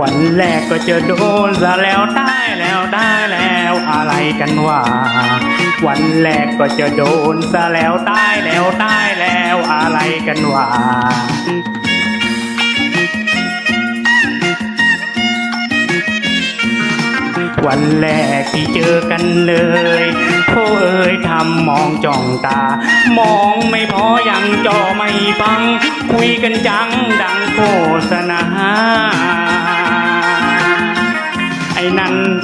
วันแรกก็จะโดนซะแล้วได้แล้วได้แล้วอะไรกันวะวันแรกก็จะโดนซะแล้วได้แล้วได้แล้วอะไรกันวะวันแรกที่เจอกันเลยโธ่เอ้ยทำมองจ้องตา มองไม่พอยังจอไม่ฟัง คุยกันจังดังโฆษณา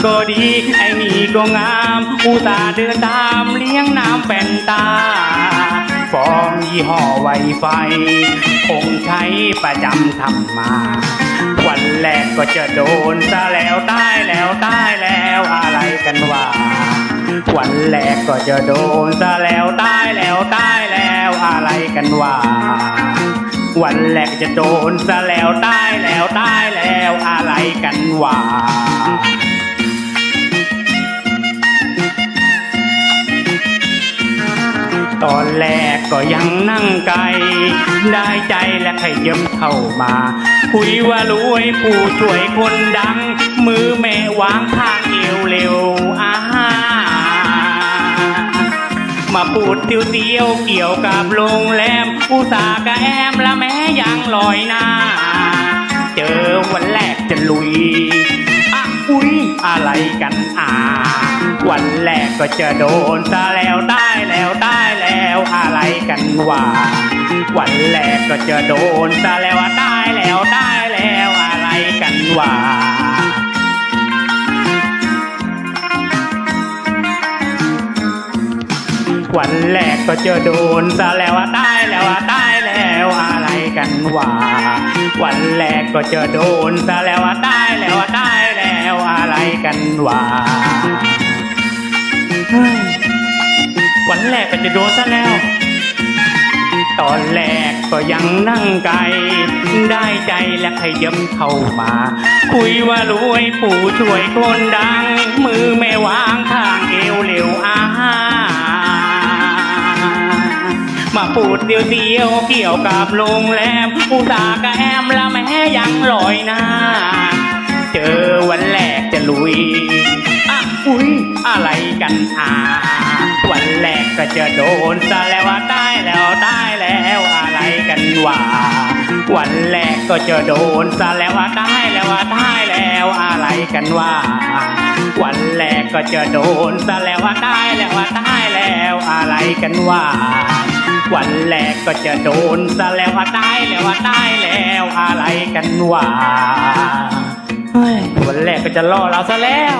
ก็ดี ไอ้นี่ก็งามอุตส่าห์เดินตามเลี้ยงน้ำแป่นตาฟอร์มยี่ห้อไวไฟ คงใช้ประจำทำมา วันแรกก็จะโดนซะแล้วได้แล้วได้แล้วอะไรกันวะวันแรกก็จะโดนซะแล้วได้แล้วได้แล้วอะไรกันวะวันแรกจะโดนซะแล้วได้แล้วได้แล้วอะไรกันวะ ตอนแรกก็ยังนั่งไกล ได้ใจและขยับเข้ามา คุยว่ารวยผู้ช่วยคนดัง มือแม่วางทางเอวเร็วอามาพูดเตียวเตียวเกี่ยวกับโรงแรมอุตสาหกะแอมและแม้ยังลอยหน้า เจอวันแรกจะลุยอะอุ้ยอะไรกันอ่าวันแรกก็จะโดนซะแล้วได้แล้วได้ กันวะวันแรกก็จะโดนซะแล้วได้แล้วได้แล้วอะไรกันวะวันแรกก็จะโดนซะแล้วได้แล้วได้แล้วอะไรกันวะวันแรกก็จะโดนซะแล้วได้แล้วได้แล้วอะไรกันวะวันแรกก็จะโดนซะแล้ว ตอนแรกก็ยังนั่งไกล ได้ใจและขยับเข้ามา คุยว่ารวยผู้ช่วยคนดัง มือไม่วางข้างเอวเร็วอามาพูดเดียวเดียวๆเกี่ยวกับโรงแรมอุตส่ากะแอมและแม้ยังลอยหน้า เจอวันแรกจะลุยอะอุ้ยอะไรกันอาวันแรกก็จะโดนซะแล้วว่า วะวันแรกก็จะโดนซะแล้วว่าได้แล้วว่าได้แล้วอะไรกันวะวันแรกก็จะโดนซะแล้วว่าได้แล้วว่าได้แล้วอะไรกันวะวันแรกก็จะโดนซะแล้วว่าได้แล้วว่าได้แล้วอะไรกันวะเฮ้ยวันแรกก็จะล่อเราซะแล้ว